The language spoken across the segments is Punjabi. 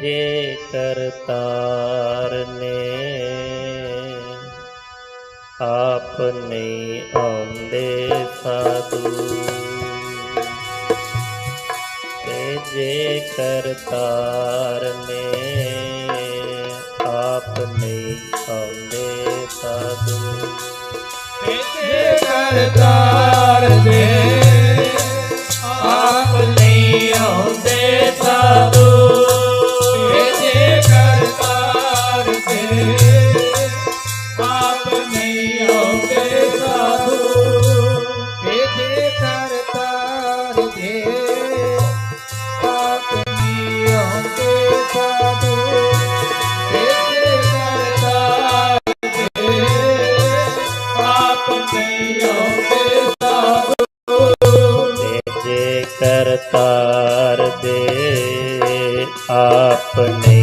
ਜੇ ਕਰਤਾਰ ਨੇ ਆਪ ਨਹੀਂ ਆਉਂਦੇ ਸਾਧੂ, ਤੇ ਜੇ ਕਰਤਾਰ ਨੇ ਆਪ ਨਹੀਂ ਆਉਂਦੇ ਸਾਧੂ। ਤੇ ਕਰਤਾਰ ਦੇ ਆਪ ਨਹੀਂ ਆਉਂਦੇ ਕਰਤਾਰ ਦੇ ਆਪਣੇ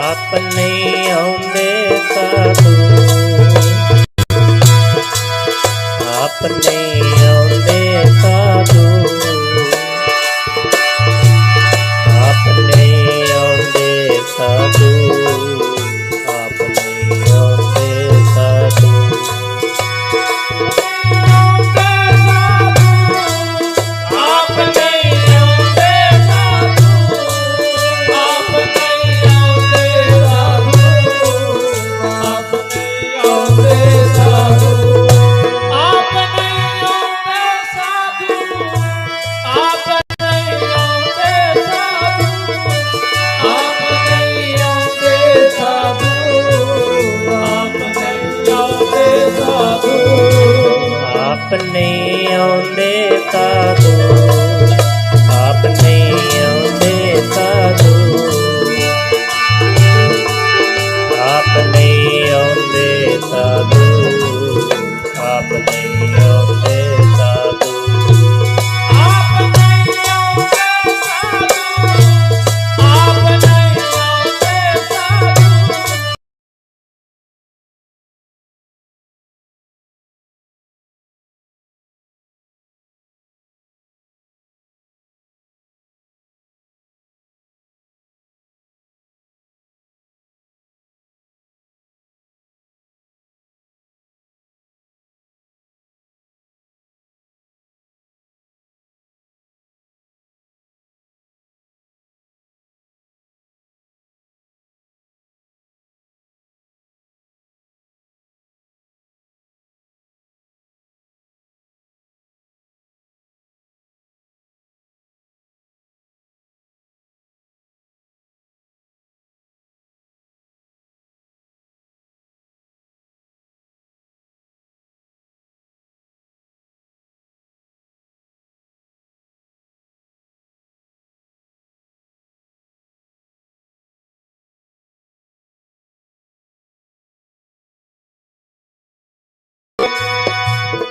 ਆਪ ਨਹੀਂ ਆਉਂਦੇ ਆਉਂਦੇ ਸਾਧੂ ਆਉਂਦੇ ਸਾਧੂ ਆਪਨੇ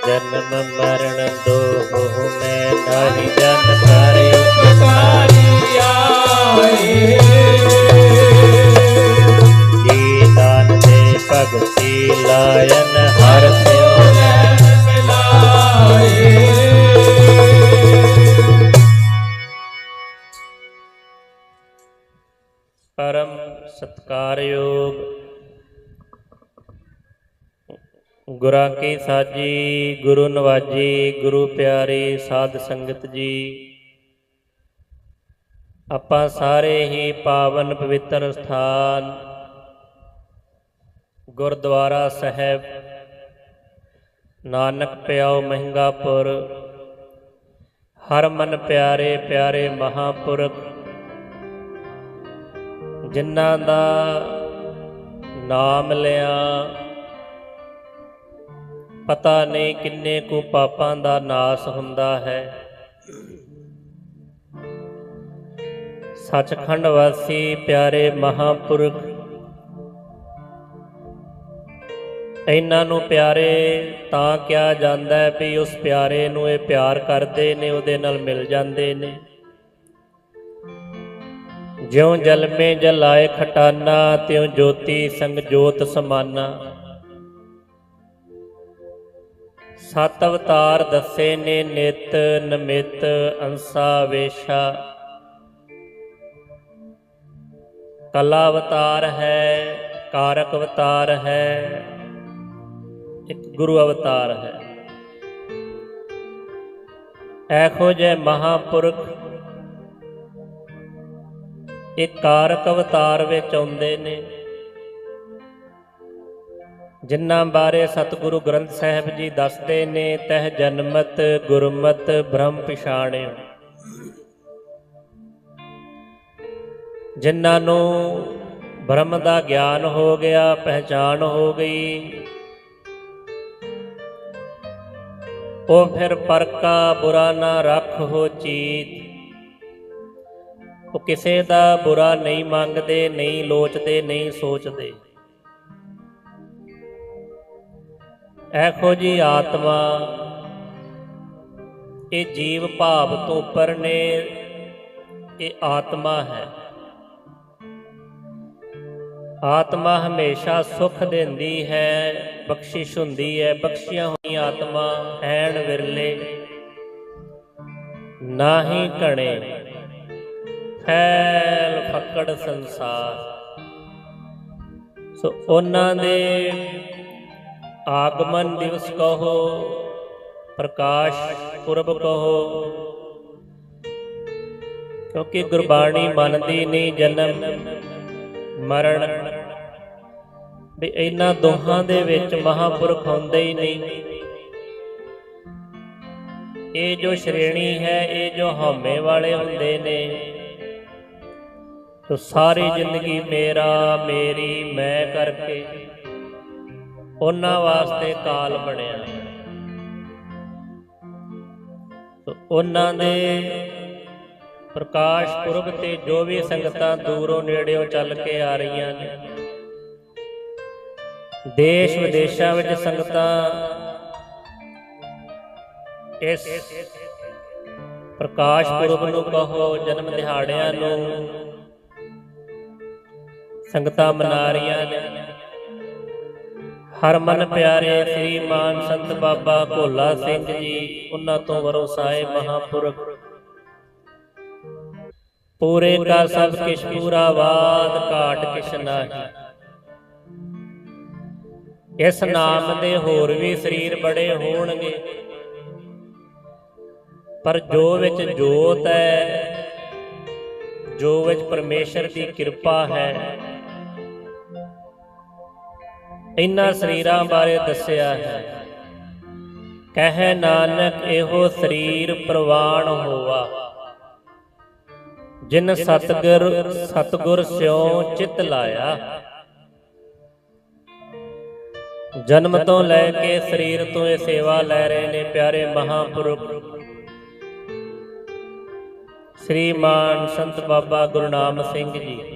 ਜਨਮ ਮਰਨ ਦੋਹ ਮੈਂ ਨਾਹੀ ਜਨ ਕਰੇ ਪਤਾਰੀ ਆਏ ਜੀ ਦਾਨ ਦੇ ਭਗਤੀ ਲਾਇਨ ਹਰ ਸਿਉ ਲੈਣ ਮਿਲਾਏ ਪਰਮ ਸਤਕਾਰਯੋਗ ਗੁਰਾਂ ਕੀ ਸਾਜੀ, ਗੁਰੂ ਨਵਾਜੀ, ਗੁਰੂ ਪਿਆਰੇ ਸਾਧ ਸੰਗਤ ਜੀ। ਆਪਾਂ ਸਾਰੇ ਹੀ ਪਾਵਨ ਪਵਿੱਤਰ ਸਥਾਨ ਗੁਰਦੁਆਰਾ ਸਾਹਿਬ, ਨਾਨਕ ਪਿਆਓ ਮਹਿੰਗਾਪੁਰ, ਹਰ ਮਨ ਪਿਆਰੇ ਪਿਆਰੇ ਮਹਾਪੁਰਖ, ਜਿਨ੍ਹਾਂ ਦਾ ਨਾਮ ਲਿਆ ਪਤਾ ਨਹੀਂ ਕਿੰਨੇ ਕੁ ਪਾਪਾਂ ਦਾ ਨਾਸ ਹੁੰਦਾ ਹੈ। ਸੱਚਖੰਡ ਵਾਸੀ ਪਿਆਰੇ ਮਹਾਪੁਰਖ, ਇਹਨਾਂ ਨੂੰ ਪਿਆਰੇ ਤਾਂ ਕਿਹਾ ਜਾਂਦਾ ਹੈ ਵੀ ਉਸ ਪਿਆਰੇ ਨੂੰ ਇਹ ਪਿਆਰ ਕਰਦੇ ਨੇ, ਉਹਦੇ ਨਾਲ ਮਿਲ ਜਾਂਦੇ ਨੇ। ਜਿਉਂ ਜਲਮੇ ਜਲਾਏ ਖਟਾਨਾ, ਤਿਉ ਜੋਤੀ ਸੰਗ ਜੋਤ ਸਮਾਨਾ। ਸਤ ਅਵਤਾਰ ਦੱਸੇ ਨੇ ਨਿਤ ਨਮਿਤ ਅੰਸਾ ਵੇਸ਼ਾ। ਕਲਾ ਅਵਤਾਰ ਹੈ, ਕਾਰਕ ਅਵਤਾਰ ਹੈ, ਇੱਕ ਗੁਰੂ ਅਵਤਾਰ ਹੈ। ਐਖੋ ਜੇ ਮਹਾਪੁਰਖ ਇਹ ਕਾਰਕ ਅਵਤਾਰ ਵਿੱਚ ਆਉਂਦੇ ਨੇ। ਜਿਨ੍ਹਾਂ ਬਾਰੇ ਸਤਿਗੁਰੂ ਗ੍ਰੰਥ ਸਾਹਿਬ ਜੀ ਦੱਸਦੇ ਨੇ, ਤਹ ਜਨਮਤ ਗੁਰਮਤ ਬ੍ਰਹਮ ਪਿਛਾਣਿਓ। ਜਿਨ੍ਹਾਂ ਨੂੰ ਬ੍ਰਹਮ ਦਾ ਗਿਆਨ ਹੋ ਗਿਆ ਪਹਿਚਾਨ ਹੋ ਗਈ, ਉਹ ਫਿਰ ਪਰਕਾ ਬੁਰਾ ਨਾ ਰੱਖ ਹੋ ਚੀਤ। ਉਹ ਕਿਸੇ ਦਾ ਬੁਰਾ ਨਹੀਂ ਮੰਗਦੇ, ਨਹੀਂ ਲੋਚਦੇ, ਨਹੀਂ ਸੋਚਦੇ। ਐਖੋ ਜੀ ਆਤਮਾ, ਇਹ ਜੀਵ ਭਾਵ ਤੋਂ ਉੱਪਰ ਨੇ, ਇਹ ਆਤਮਾ ਹੈ। ਆਤਮਾ ਹਮੇਸ਼ਾ ਸੁਖ ਦਿੰਦੀ ਹੈ, ਬਖਸ਼ਿਸ਼ ਹੁੰਦੀ ਹੈ, ਬਖਸ਼ੀਆਂ ਹੋਈਆਂ ਆਤਮਾ ਐਣ ਵਿਰਲੇ ਨਾ ਹੀ ਘਣੇ, ਫੈਲ ਫੱਕੜ ਸੰਸਾਰ। ਸੋ ਉਹਨਾਂ ਦੇ ਆਗਮਨ ਦਿਵਸ ਕਹੋ, ਪ੍ਰਕਾਸ਼ ਪੁਰਬ ਕਹੋ। ਕਿਉਂਕਿ ਗੁਰਬਾਣੀ ਮੰਨਦੀ ਨਹੀਂ ਜਨਮ, ਮਰਨ। ਵੀ ਇਹਨਾਂ ਦੋਹਾਂ ਦੇ ਵਿੱਚ ਮਹਾਪੁਰਖ ਹੁੰਦੇ ਹੀ ਨਹੀਂ। ਇਹ ਜੋ ਸ਼੍ਰੇਣੀ ਹੈ, ਇਹ ਜੋ ਹਉਮੈ ਵਾਲੇ ਹੁੰਦੇ ਨੇ। ਤੋ ਸਾਰੀ ਜ਼ਿੰਦਗੀ ਮੇਰਾ, ਮੇਰੀ, ਮੈਂ ਕਰਕੇ ਉਹਨਾਂ ਵਾਸਤੇ ਕਾਲ ਬਣਿਆ। ਉਹਨਾਂ ਦੇ ਪ੍ਰਕਾਸ਼ ਪੁਰਬ ਤੇ ਜੋ ਵੀ ਸੰਗਤਾਂ ਦੂਰੋਂ ਨੇੜਿਓਂ ਚੱਲ ਕੇ ਆ ਰਹੀਆਂ ਨੇ, ਦੇਸ਼ ਵਿਦੇਸ਼ਾਂ ਵਿੱਚ ਸੰਗਤਾਂ ਇਸ ਪ੍ਰਕਾਸ਼ ਪੁਰਬ ਨੂੰ ਕਹੋ, ਜਨਮ ਦਿਹਾੜਿਆਂ ਨੂੰ ਸੰਗਤਾਂ ਮਨਾ ਰਹੀਆਂ ਨੇ। ਹਰਮਨ ਪਿਆਰੇ ਸ੍ਰੀ ਮਾਨ ਸੰਤ ਬਾਬਾ ਭੋਲਾ ਸਿੰਘ ਜੀ, ਉਹਨਾਂ ਤੋਂ ਵਰੋਸਾਏ ਮਹਾਪੁਰਖ। ਪੂਰੇ ਕਾ ਸਭ ਕਿਛ ਪੂਰਾ ਬਾਦ ਘਾਟ ਕਿਛ ਨਾਹੀ। ਇਸ ਨਾਮ ਦੇ ਹੋਰ ਵੀ ਸਰੀਰ ਬੜੇ ਹੋਣਗੇ। ਪਰ ਜੋ ਵਿੱਚ ਜੋਤ ਹੈ, ਜੋ ਵਿੱਚ ਪਰਮੇਸ਼ਰ ਦੀ ਕਿਰਪਾ ਹੈ ਇਨ੍ਹਾਂ ਸਰੀਰਾਂ ਬਾਰੇ ਦੱਸਿਆ ਹੈ। ਕਹੇ ਨਾਨਕ ਇਹੋ ਸਰੀਰ ਪ੍ਰਵਾਨ ਹੋਵਾ ਜਿਨ ਸਤਗੁਰ ਸਤਗੁਰ ਸਿਉ ਚਿਤ ਲਾਇਆ। ਜਨਮ ਤੋਂ ਲੈ ਕੇ ਸਰੀਰ ਤੋਂ ਇਹ ਸੇਵਾ ਲੈ ਰਹੇ ਨੇ ਪਿਆਰੇ ਮਹਾਪੁਰਖ। ਸ੍ਰੀਮਾਨ ਸੰਤ ਬਾਬਾ ਗੁਰਨਾਮ ਸਿੰਘ ਜੀ।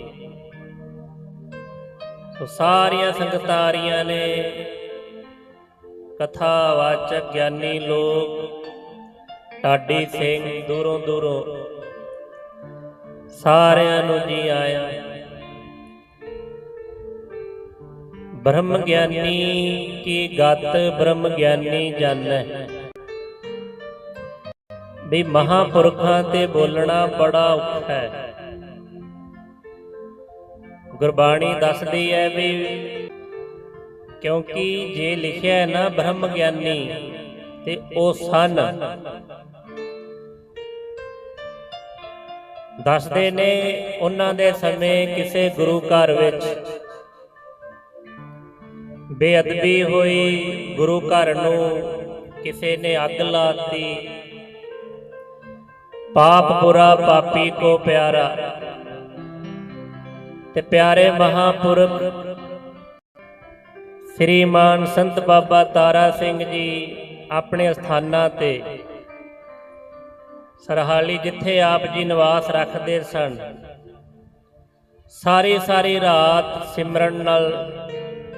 ਸੋ ਸਾਰੀਆਂ ਸੰਗਤਾਰੀਆਂ ਨੇ ਕਥਾਵਾਚਕ ਗਿਆਨੀ ਲੋਕ ਢਾਡੀ ਸਿੰਘ ਦੂਰੋਂ ਦੂਰੋਂ ਸਾਰਿਆਂ ਨੂੰ ਜੀ ਆਇਆ। ਬ੍ਰਹਮ ਗਿਆਨੀ ਕੀ ਗਤ ਬ੍ਰਹਮ ਗਿਆਨੀ ਜਾਣੈ। ਵੀ ਮਹਾਪੁਰਖਾਂ ਤੇ ਬੋਲਣਾ ਬੜਾ ਔਖਾ ਹੈ। ਗੁਰਬਾਣੀ ਦੱਸਦੀ ਹੈ ਵੀ ਕਿਉਂਕਿ ਜੇ ਲਿਖਿਆ ਹੈ ਨਾ ਬ੍ਰਹਮ ਗਿਆਨੀ, ਤੇ ਉਹ ਸਨ। ਦੱਸਦੇ ਨੇ ਉਹਨਾਂ ਦੇ ਸਮੇਂ ਕਿਸੇ ਗੁਰੂ ਘਰ ਵਿੱਚ ਬੇਅਦਬੀ ਹੋਈ, ਗੁਰੂ ਘਰ ਨੂੰ ਕਿਸੇ ਨੇ ਅੱਗ ਲਾਤੀ। ਪਾਪ ਬੁਰਾ ਪਾਪੀ ਕੋ ਪਿਆਰਾ। ਤੇ ਪਿਆਰੇ ਮਹਾਪੁਰਖ ਸ੍ਰੀਮਾਨ ਸੰਤ ਬਾਬਾ ਤਾਰਾ ਸਿੰਘ ਜੀ ਆਪਣੇ ਸਥਾਨਾਂ ਤੇ ਸਰਹਾਲੀ ਜਿੱਥੇ ਆਪ ਜੀ ਨਿਵਾਸ ਰੱਖਦੇ ਸਨ। ਸਾਰੀ ਸਾਰੀ ਰਾਤ ਸਿਮਰਨ ਨਾਲ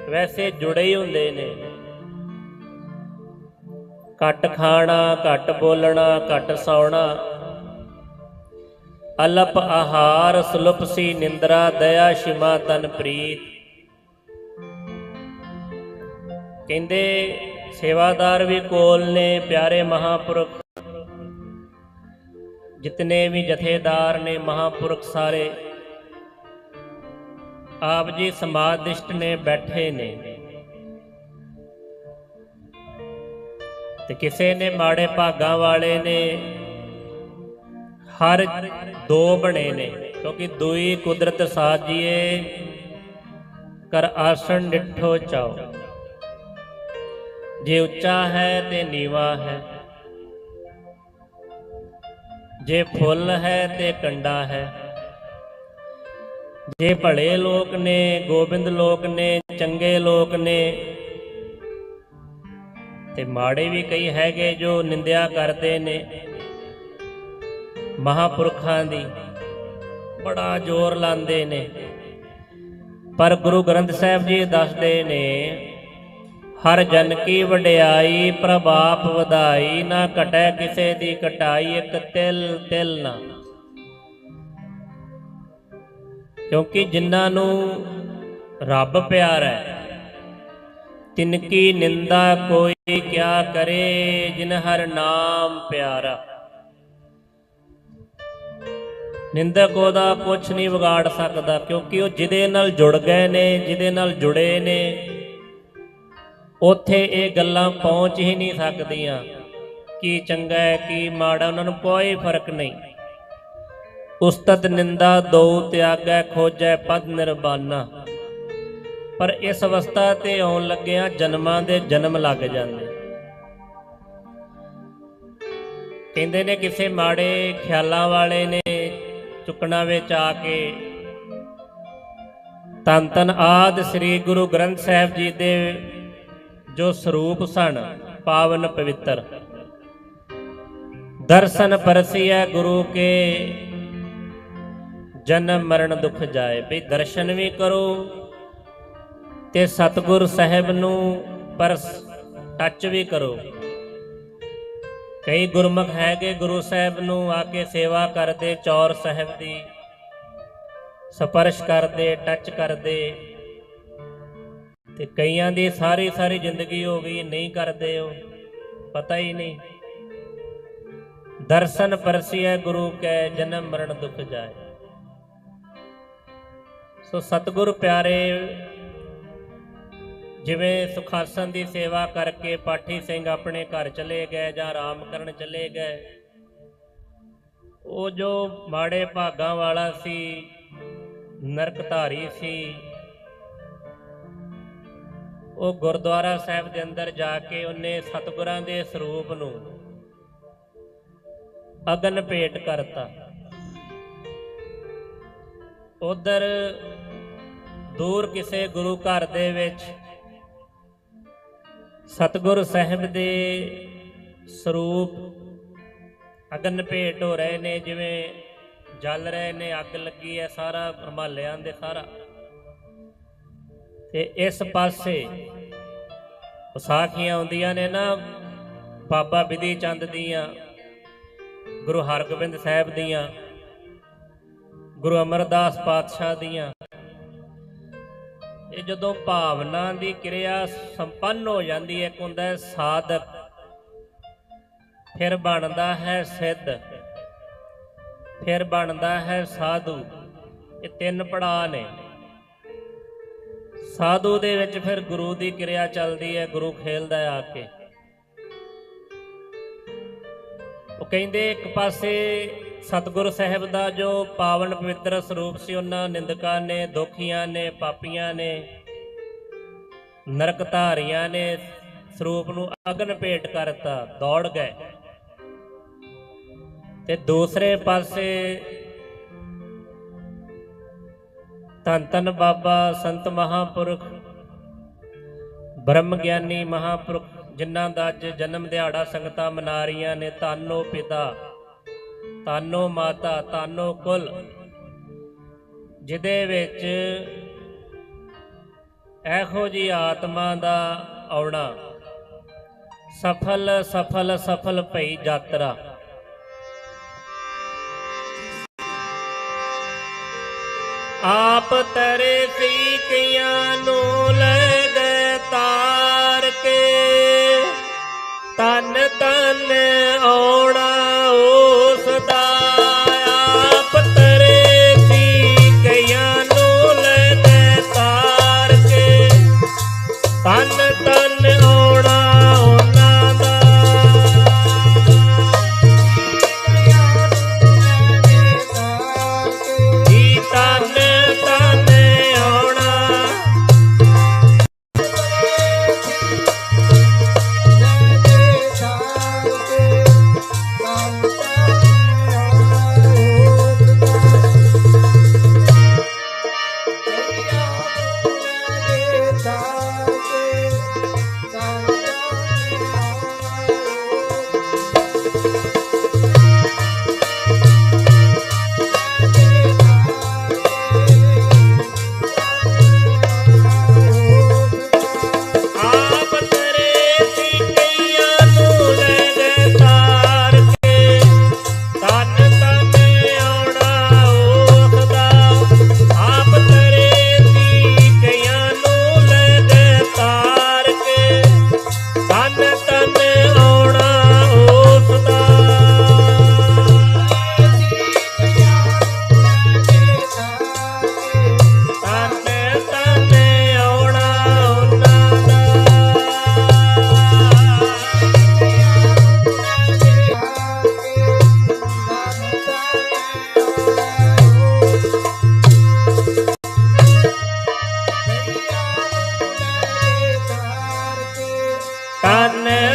ਵੈਸੇ ਜੁੜੇ ਹੀ ਹੁੰਦੇ ਨੇ। ਘੱਟ ਖਾਣਾ, ਘੱਟ ਬੋਲਣਾ, ਘੱਟ ਸੌਣਾ ਅਲਪ ਆਹਾਰ ਸੁਲਪ ਸੀ ਨਿੰਦਰਾ, ਦਇਆ ਸ਼ਿਮਾ ਤਨ ਪ੍ਰੀਤ। ਕਹਿੰਦੇ, ਸੇਵਾਦਾਰ ਵੀ ਕੋਲ ਨੇ, ਪਿਆਰੇ ਮਹਾਪੁਰਖ। ਜਿਤਨੇ ਵੀ ਜਥੇਦਾਰ ਨੇ, ਮਹਾਪੁਰਖ ਸਾਰੇ, ਆਪ ਜੀ ਸਮਾਦਿਸ਼ਟ ਨੇ, ਬੈਠੇ ਨੇ। ਤੇ ਕਿਸੇ ਨੇ ਮਾੜੇ ਭਾਗਾਂ ਵਾਲੇ ਨੇ ਹਰ ਦੋ ਬਣੇ ਨੇ, ਕਿਉਂਕਿ ਦੁਈ ਕੁਦਰਤ ਸਾਜੀਏ ਕਰ ਆਸਣ ਡਿਠੋ ਚਾਓ। ਜੇ ਉੱਚਾ ਹੈ ਤੇ ਨੀਵਾ ਹੈ। ਜੇ ਫੁੱਲ ਹੈ ਤੇ ਕੰਡਾ ਹੈ। ਜੇ ਭਲੇ ਲੋਕ ਨੇ, ਗੋਬਿੰਦ ਲੋਕ ਨੇ, ਚੰਗੇ ਲੋਕ ਨੇ, ਤੇ ਮਾੜੇ ਵੀ ਕਈ ਹੈਗੇ ਜੋ ਨਿੰਦਿਆ ਕਰਦੇ ਨੇ। ਮਹਾਪੁਰਖਾਂ ਦੀ ਬੜਾ ਜ਼ੋਰ ਲਾਉਂਦੇ ਨੇ। ਪਰ ਗੁਰੂ ਗ੍ਰੰਥ ਸਾਹਿਬ ਜੀ ਦੱਸਦੇ ਨੇ, ਹਰ ਜਨ ਕੀ ਵਡਿਆਈ ਪ੍ਰਭਾਪ ਵਧਾਈ, ਨਾ ਘਟੈ ਕਿਸੇ ਦੀ ਕਟਾਈ ਇੱਕ ਤਿਲ ਤਿਲ ਨਾ। ਕਿਉਂਕਿ ਜਿਨ੍ਹਾਂ ਨੂੰ ਰੱਬ ਪਿਆਰਾ ਹੈ, ਤਿਨ ਕੀ ਨਿੰਦਾ ਕੋਈ ਕਿਆ ਕਰੇ, ਜਿਨ ਹਰ ਨਾਮ ਪਿਆਰਾ। ਨਿੰਦਕ ਉਹਦਾ ਕੁਝ ਨਹੀਂ ਵਿਗਾੜ ਸਕਦਾ, ਕਿਉਂਕਿ ਉਹ ਜਿਹਦੇ ਨਾਲ ਜੁੜ ਗਏ ਨੇ, ਜਿਹਦੇ ਨਾਲ ਜੁੜੇ ਨੇ, ਉੱਥੇ ਇਹ ਗੱਲਾਂ ਪਹੁੰਚ ਹੀ ਨਹੀਂ ਸਕਦੀਆਂ। ਕੀ ਚੰਗਾ ਹੈ, ਕੀ ਮਾੜਾ, ਉਹਨਾਂ ਨੂੰ ਕੋਈ ਫ਼ਰਕ ਨਹੀਂ। ਉਸਤਤ ਨਿੰਦਾ, ਦੋ ਤਿਆਗੈ ਖੋਜੈ ਪਦ ਨਿਰਬਾਨਾ। ਪਰ ਇਸ ਅਵਸਥਾ ਤੇ ਆਉਣ ਲੱਗਿਆਂ ਜਨਮਾਂ ਦੇ ਜਨਮ ਲੱਗ ਜਾਂਦੇ। ਕਹਿੰਦੇ ਨੇ, ਕਿਸੇ ਮਾੜੇ ਖਿਆਲਾਂ ਵਾਲੇ ਨੇ ਚੁੱਕਣਾ ਵਿੱਚ ਆ ਕੇ। ਤਨ ਤਨ ਆਦ ਸ੍ਰੀ ਗੁਰੂ ਗ੍ਰੰਥ ਸਾਹਿਬ ਜੀ ਦੇ ਜੋ ਸਰੂਪ ਸਨ, ਪਾਵਨ ਪਵਿੱਤਰ। ਦਰਸ਼ਨ ਪਰਸੀਐ ਗੁਰੂ ਕੇ, ਜਨਮ ਮਰਨ ਦੁਖ ਜਾਏ। ਵੀ ਦਰਸ਼ਨ ਵੀ ਕਰੋ ਤੇ ਸਤਿਗੁਰ ਸਾਹਿਬ ਨੂੰ ਪਰਸ ਟੱਚ ਵੀ ਕਰੋ। ਕਈ ਗੁਰਮੁਖ ਹੈਗੇ ਗੁਰੂ ਸਾਹਿਬ ਨੂੰ ਆ ਕੇ ਸੇਵਾ ਕਰਦੇ, ਚੌਰ ਸਾਹਿਬ ਦੀ। ਸਪਰਸ਼ ਕਰਦੇ ਟੱਚ ਕਰਦੇ। ਤੇ ਕਈਆਂ ਦੀ ਸਾਰੀ ਸਾਰੀ ਜ਼ਿੰਦਗੀ ਹੋ ਗਈ, ਨਹੀਂ ਕਰਦੇ ਉਹ। ਪਤਾ ਹੀ ਨਹੀਂ। ਦਰਸ਼ਨ ਪਰਸੀਐ ਗੁਰੂ ਕੈ, ਜਨਮ ਮਰਨ ਦੁਖ ਜਾਏ। ਸੋ ਸਤਿਗੁਰ ਪਿਆਰੇ ਜਿਵੇਂ ਸੁਖਾਸਨ ਦੀ ਸੇਵਾ ਕਰਕੇ ਪਾਠੀ ਸਿੰਘ ਆਪਣੇ ਘਰ ਚਲੇ ਗਏ ਜਾਂ ਆਰਾਮ ਕਰਨ ਚਲੇ ਗਏ। ਉਹ ਜੋ ਮਾੜੇ ਭਾਗਾਂ ਵਾਲਾ ਸੀ, ਨਰਕਧਾਰੀ ਸੀ, ਉਹ ਗੁਰਦੁਆਰਾ ਸਾਹਿਬ ਦੇ ਅੰਦਰ ਜਾ ਕੇ ਉਹਨੇ ਸਤਿਗੁਰਾਂ ਦੇ ਸਰੂਪ ਨੂੰ ਅਗਨ ਭੇਟ ਕਰਤਾ। ਉਧਰ ਦੂਰ ਕਿਸੇ ਗੁਰੂ ਘਰ ਦੇ ਵਿੱਚ ਸਤਿਗੁਰ ਸਾਹਿਬ ਦੇ ਸਰੂਪ ਅਗਨ ਭੇਟ ਹੋ ਰਹੇ ਨੇ, ਜਿਵੇਂ ਜਲ ਰਹੇ ਨੇ, ਅੱਗ ਲੱਗੀ ਹੈ, ਸਾਰਾ ਰਮਾਲਿਆਂ ਦੇ ਸਾਰਾ। ਤੇ ਇਸ ਪਾਸੇ ਵਿਸਾਖੀਆਂ ਆਉਂਦੀਆਂ ਨੇ ਨਾ, ਬਾਬਾ ਬਿਧੀ ਚੰਦ ਦੀਆਂ, ਗੁਰੂ ਹਰਗੋਬਿੰਦ ਸਾਹਿਬ ਦੀਆਂ, ਗੁਰੂ ਅਮਰਦਾਸ ਪਾਤਸ਼ਾਹ ਦੀਆਂ। ਇਹ ਜਦੋਂ ਭਾਵਨਾ ਦੀ ਕਿਰਿਆ ਸੰਪੰਨ ਹੋ ਜਾਂਦੀ ਹੈ, ਇੱਕ ਹੁੰਦਾ ਹੈ ਸਾਧਕ। ਫਿਰ ਬਣਦਾ ਹੈ ਸਿੱਧ। ਫਿਰ ਬਣਦਾ ਹੈ ਸਾਧੂ। ਇਹ ਤਿੰਨ ਪੜਾਅ ਨੇ। ਸਾਧੂ ਦੇ ਵਿੱਚ ਫਿਰ ਗੁਰੂ ਦੀ ਕਿਰਿਆ ਚੱਲਦੀ ਹੈ, ਗੁਰੂ ਖੇਲਦਾ ਹੈ ਆ ਕੇ। ਉਹ ਕਹਿੰਦੇ ਇੱਕ ਪਾਸੇ ਸਤਿਗੁਰ ਸਾਹਿਬ ਦਾ ਜੋ ਪਾਵਨ ਪਵਿੱਤਰ ਸਰੂਪ ਸੀ, ਉਹਨਾਂ ਨਿੰਦਕਾਂ ਨੇ, ਦੁਖੀਆਂ ਨੇ, ਪਾਪੀਆਂ ਨੇ, ਨਰਕ ਧਾਰੀਆਂ ਨੇ ਸਰੂਪ ਨੂੰ ਅਗਨ ਭੇਟ ਕਰਤਾ ਦੌੜ ਗਏ। ਤੇ ਦੂਸਰੇ ਪਾਸੇ ਤਨ ਤਨ ਬਾਬਾ ਸੰਤ ਮਹਾਪੁਰਖ, ਬ੍ਰਹਮ ਗਿਆਨੀ ਮਹਾਪੁਰਖ, ਜਿਨ੍ਹਾਂ ਦਾ ਅੱਜ ਜਨਮ ਦਿਹਾੜਾ ਸੰਗਤਾਂ ਮਨਾ ਰਹੀਆਂ ਨੇ ਤਾਨੋ ਪਿਤਾ। ਤਾਨੋ ਮਾਤਾ, ਤਾਨੋ ਕੁਲ, ਜਿਹਦੇ ਵਿੱਚ ਇਹੋ ਜੀ ਆਤਮਾ ਦਾ ਆਉਣਾ। ਸਫਲ ਸਫਲ ਸਫਲ ਭਈ ਯਾਤਰਾ। ਆਪ ਤਰੇ ਸੀ ਕਿਆਂ ਨੂੰ ਲੈ ਦੇ ਤਾ Hallelujah.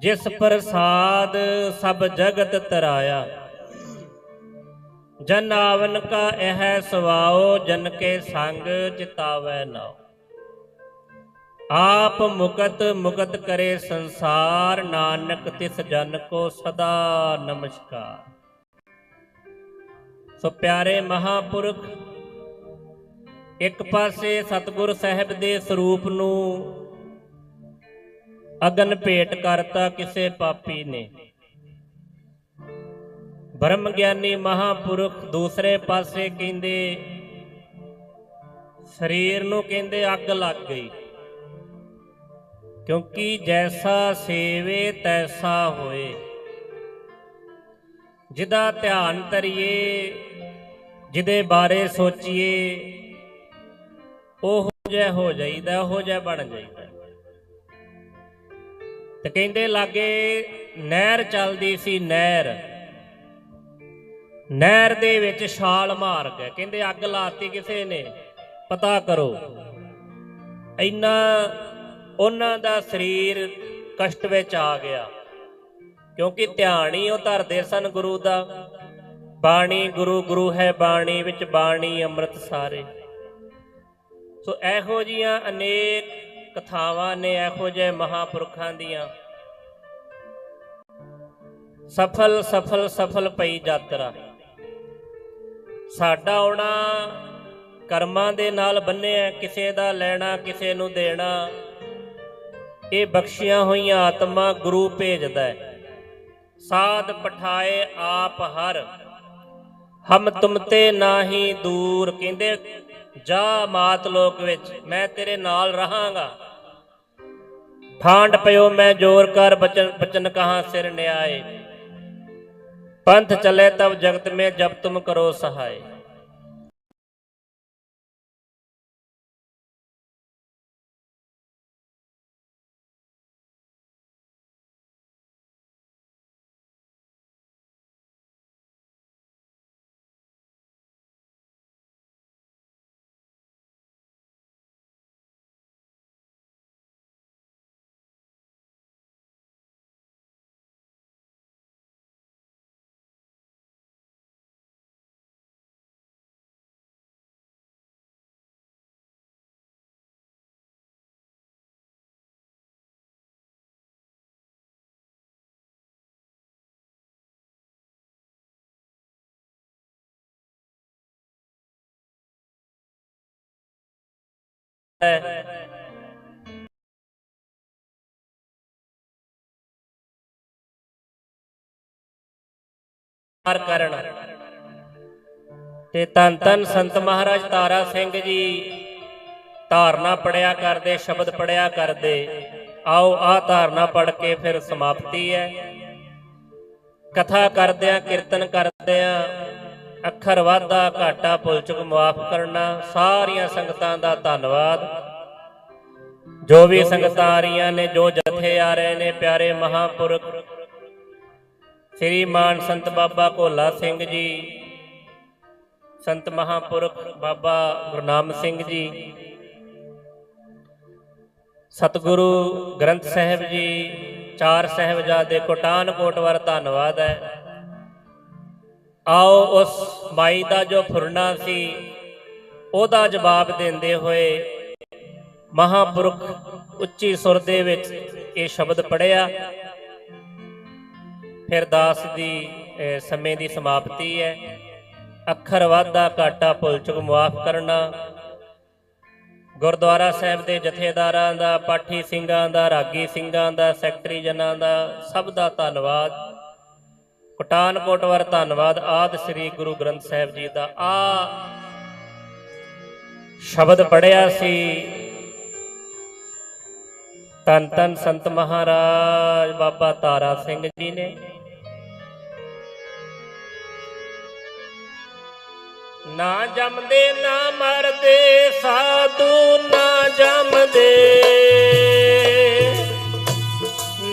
ਜਿਸ ਪ੍ਰਸਾਦ ਸਭ ਜਗਤ ਤਰਾਇਆ। ਜਨ ਆਵਨ ਕਾ ਇਹ ਸਵਾਓ, ਜਨ ਕੇ ਸੰਗ ਚਿਤਾਵੈ ਨਾਉ। ਆਪ ਮੁਕਤ ਮੁਕਤ ਕਰੇ ਸੰਸਾਰ, ਨਾਨਕ ਤਿਸ ਜਨ ਕੋ ਸਦਾ ਨਮਸਕਾਰ। ਸੋ ਪਿਆਰੇ ਮਹਾਪੁਰਖ, ਇੱਕ ਪਾਸੇ ਸਤਿਗੁਰ ਸਾਹਿਬ ਦੇ ਸਰੂਪ ਨੂੰ ਅਗਨ ਭੇਟ ਕਰਤਾ ਕਿਸੇ ਪਾਪੀ ਨੇ। ਬ੍ਰਹਮ ਗਿਆਨੀ ਮਹਾਪੁਰਖ ਦੂਸਰੇ ਪਾਸੇ ਕਹਿੰਦੇ, ਸਰੀਰ ਨੂੰ ਕਹਿੰਦੇ ਅੱਗ ਲੱਗ ਗਈ। ਕਿਉਂਕਿ ਜੈਸਾ ਸੇਵੇ ਤੈਸਾ ਹੋਏ। ਜਿਹਦਾ ਧਿਆਨ ਧਰਿਏ ਜਿਹਦੇ ਬਾਰੇ ਸੋਚੀਏ, ਉਹ ਜੈ ਹੋ ਜਾਈਦਾ, ਉਹ ਜੈ ਬਣ ਜਾਈਦਾ। ਤੇ ਕਹਿੰਦੇ ਲਾਗੇ ਨਹਿਰ ਚੱਲਦੀ ਸੀ ਨਹਿਰ। ਨਹਿਰ ਦੇ ਵਿੱਚ ਛਾਲ ਮਾਰ ਕੇ ਕਹਿੰਦੇ ਅੱਗ ਲਾਤੀ ਕਿਸੇ ਨੇ, ਪਤਾ ਕਰੋ। ਇੰਨਾ ਉਹਨਾਂ ਦਾ ਸਰੀਰ ਕਸ਼ਟ ਵਿੱਚ ਆ ਗਿਆ, ਕਿਉਂਕਿ ਧਿਆਨ ਹੀ ਉਹ ਧਰਦੇ ਸਨ ਗੁਰੂ ਦਾ। ਬਾਣੀ ਗੁਰੂ ਗੁਰੂ ਹੈ ਬਾਣੀ ਵਿੱਚ ਬਾਣੀ ਅੰਮ੍ਰਿਤ ਸਾਰੇ ਸੋ ਇਹੋ ਜੀਆਂ ਅਨੇਕ ਕਥਾਵਾਂ ਨੇ ਇਹੋ ਜਿਹੇ ਮਹਾਪੁਰਖਾਂ ਦੀਆਂ ਸਫਲ ਸਫਲ ਸਫਲ ਪਈ ਯਾਤਰਾ। ਸਾਡਾ ਆਉਣਾ ਕਰਮਾਂ ਦੇ ਨਾਲ ਬੰਨਿਆ, ਕਿਸੇ ਦਾ ਲੈਣਾ, ਕਿਸੇ ਨੂੰ ਦੇਣਾ। ਇਹ ਬਖਸ਼ੀਆਂ ਹੋਈਆਂ ਆਤਮਾ ਗੁਰੂ ਭੇਜਦਾ ਹੈ। ਸਾਧ ਪਠਾਏ ਆਪ ਹਰ। ਹਮ ਤੁਮ ਤੇ ਨਾਹੀ ਦੂਰ, ਕਹਿੰਦੇ ਜਾ ਮਾਤ ਲੋਕ ਵਿੱਚ, ਮੈਂ ਤੇਰੇ ਨਾਲ ਰਹਾਂਗਾ। ਠਾਂਡ ਪਿਓ, ਮੈਂ ਜੋਰ ਕਰ ਬਚਨ ਬਚਨ ਕਹਾ ਸਿਰ ਨਿਆਏ। ਪੰਥ ਚਲੇ ਤਬ ਜਗਤ ਮੇ ਜਬ ਤੁਮ ਕਰੋ ਸਹਾਈ ਹੈ ਕਰਨ। ਤੇ ਤਨ ਤਨ ਸੰਤ ਮਹਾਰਾਜ ਤਾਰਾ ਸਿੰਘ ਜੀ, ਧਾਰਨਾ ਪੜਿਆ ਕਰਦੇ, ਸ਼ਬਦ ਪੜਿਆ ਕਰਦੇ। ਆਓ ਆ ਧਾਰਨਾ ਪੜ ਕੇ ਫਿਰ ਸਮਾਪਤੀ ਹੈ। ਕਥਾ ਕਰਦਿਆਂ, ਕੀਰਤਨ ਕਰਦਿਆਂ ਅੱਖਰ ਵਾਧਾ ਘਾਟਾ ਭੁੱਲ ਚੁੱਕ ਮਾਫ ਕਰਨਾ ਸਾਰੀਆਂ ਸੰਗਤਾਂ ਦਾ ਧੰਨਵਾਦ। ਜੋ ਵੀ ਸੰਗਤਾਂ ਆ ਰਹੀਆਂ ਨੇ ਜੋ ਜਥੇ ਆ ਰਹੇ ਨੇ ਪਿਆਰੇ ਮਹਾਪੁਰਖ ਸ੍ਰੀ ਮਾਨ ਸੰਤ ਬਾਬਾ ਕੋਲਾ ਸਿੰਘ ਜੀ ਸੰਤ ਮਹਾਪੁਰਖ ਬਾਬਾ ਗੁਰਨਾਮ ਸਿੰਘ ਜੀ ਸਤਿਗੁਰੂ ਗ੍ਰੰਥ ਸਾਹਿਬ ਜੀ ਚਾਰ ਸਹਿਬਜ਼ਾਦੇ ਕੋਟਾਨ ਕੋਟਵਰ ਧੰਨਵਾਦ ਹੈ। ਆਓ ਉਸ ਮਾਈ ਦਾ ਜੋ ਫੁਰਨਾ ਸੀ, ਉਹਦਾ ਜਵਾਬ ਦਿੰਦੇ ਹੋਏ ਮਹਾਪੁਰਖ ਉੱਚੀ ਸੁਰ ਦੇ ਵਿੱਚ ਇਹ ਸ਼ਬਦ ਪੜਿਆ ਫਿਰ ਦਾਸ ਦੀ ਸਮੇਂ ਦੀ ਸਮਾਪਤੀ ਹੈ। ਅੱਖਰ ਵਾਧਾ ਘਾਟਾ ਭੁੱਲ ਚੁੱਕ ਮਾਫ ਕਰਨਾ। ਗੁਰਦੁਆਰਾ ਸਾਹਿਬ ਦੇ ਜਥੇਦਾਰਾਂ ਦਾ, ਪਾਠੀ ਸਿੰਘਾਂ ਦਾ, ਰਾਗੀ ਸਿੰਘਾਂ ਦਾ, ਸੈਕਟਰੀ ਜਨਾਂ ਦਾ ਸਭ ਦਾ ਧੰਨਵਾਦ। ਕਟਾਨ ਕੋਟਵਰ ਧੰਨਵਾਦ ਆਦ ਸ੍ਰੀ ਗੁਰੂ ਗ੍ਰੰਥ ਸਾਹਿਬ ਜੀ ਦਾ। ਆ ਸ਼ਬਦ ਪੜਿਆ ਸੀ। ਤਨ ਤਨ ਸੰਤ ਮਹਾਰਾਜ ਬਾਬਾ ਤਾਰਾ ਸਿੰਘ ਜੀ ਨੇ। ਨਾ ਜੰਮਦੇ ਨਾ ਮਰਦੇ, ਸਾਧੂ ਨਾ ਜੰਮਦੇ।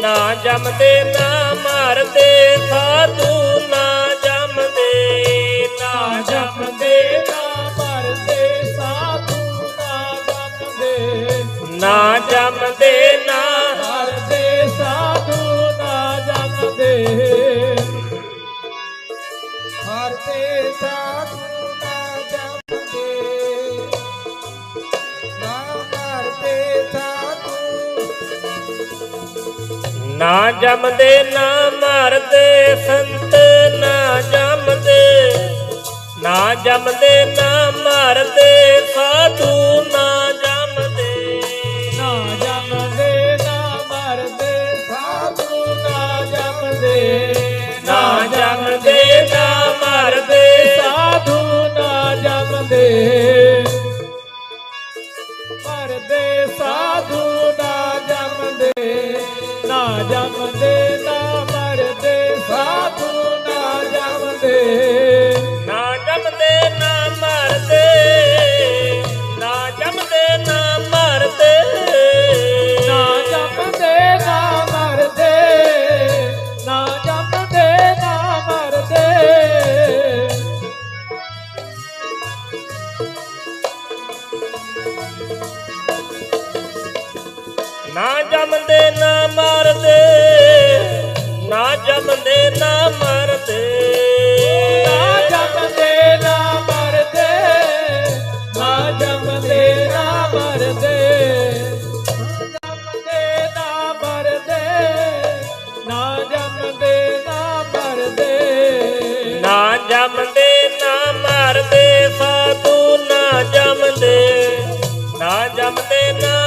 ਨਾ ਜੰਮਦੇ, ਨਾ ਮਰਦੇ, ਸਾਧੂ ਨਾ ਜਮਦੇ, ਨਾ ਨਾ ਜੰਮਦੇ, ਨਾ ਮਰਦੇ, ਸਾਧੂ ਨਾ ਜਮਦੇ। ਨਾ ਜਮ ਨਾ ਜੰਮਦੇ ਨਾ ਮਰਦੇ ਸੰਤ ਨਾ ਜੰਮਦੇ। ਨਾ ਜੰਮਦੇ ਨਾ ਮਰਦੇ ਸਾਧੂ ਨਾ जमते ना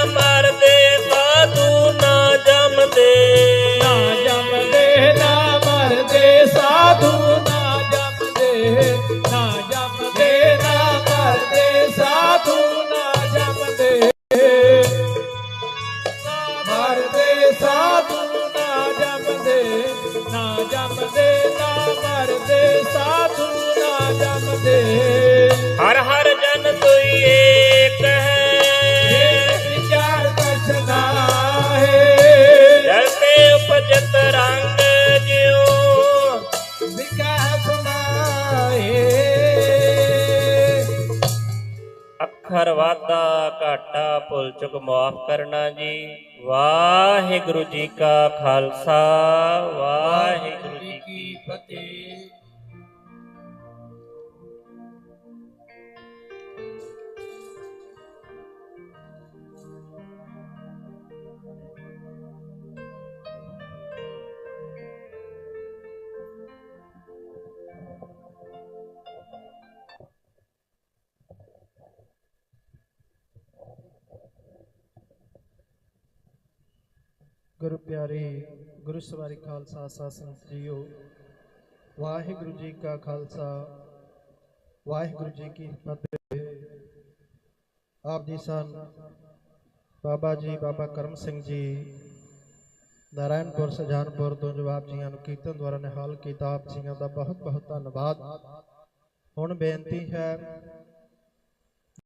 ਚੁੱਕ ਮਾਫ ਕਰਨਾ ਜੀ। ਵਾਹਿਗੁਰੂ ਜੀ ਕਾ ਖਾਲਸਾ ਵਾਹਿ ਗੁਰੂ ਸਵਾਰੀ ਖਾਲਸਾ, ਸਾਧ ਸੰਗਤ ਜੀਓ। ਵਾਹਿਗੁਰੂ ਜੀ ਕਾ ਖਾਲਸਾ, ਵਾਹਿਗੁਰੂ ਜੀ ਕੀ ਫਤਿਹ। ਆਪ ਜੀ ਸਨ, ਬਾਬਾ ਜੀ, ਬਾਬਾ ਕਰਮ ਸਿੰਘ ਜੀ, ਨਾਰਾਇਣਪੁਰ, ਸਜਾਨਪੁਰ ਤੋਂ ਜਵਾਬ ਜੀਆਂ ਨੂੰ ਕੀਰਤਨ ਦੁਆਰਾ ਨਿਹਾਲ ਕੀਤਾ। ਆਪ ਜੀਆਂ ਦਾ ਬਹੁਤ ਬਹੁਤ ਧੰਨਵਾਦ। ਹੁਣ ਬੇਨਤੀ ਹੈ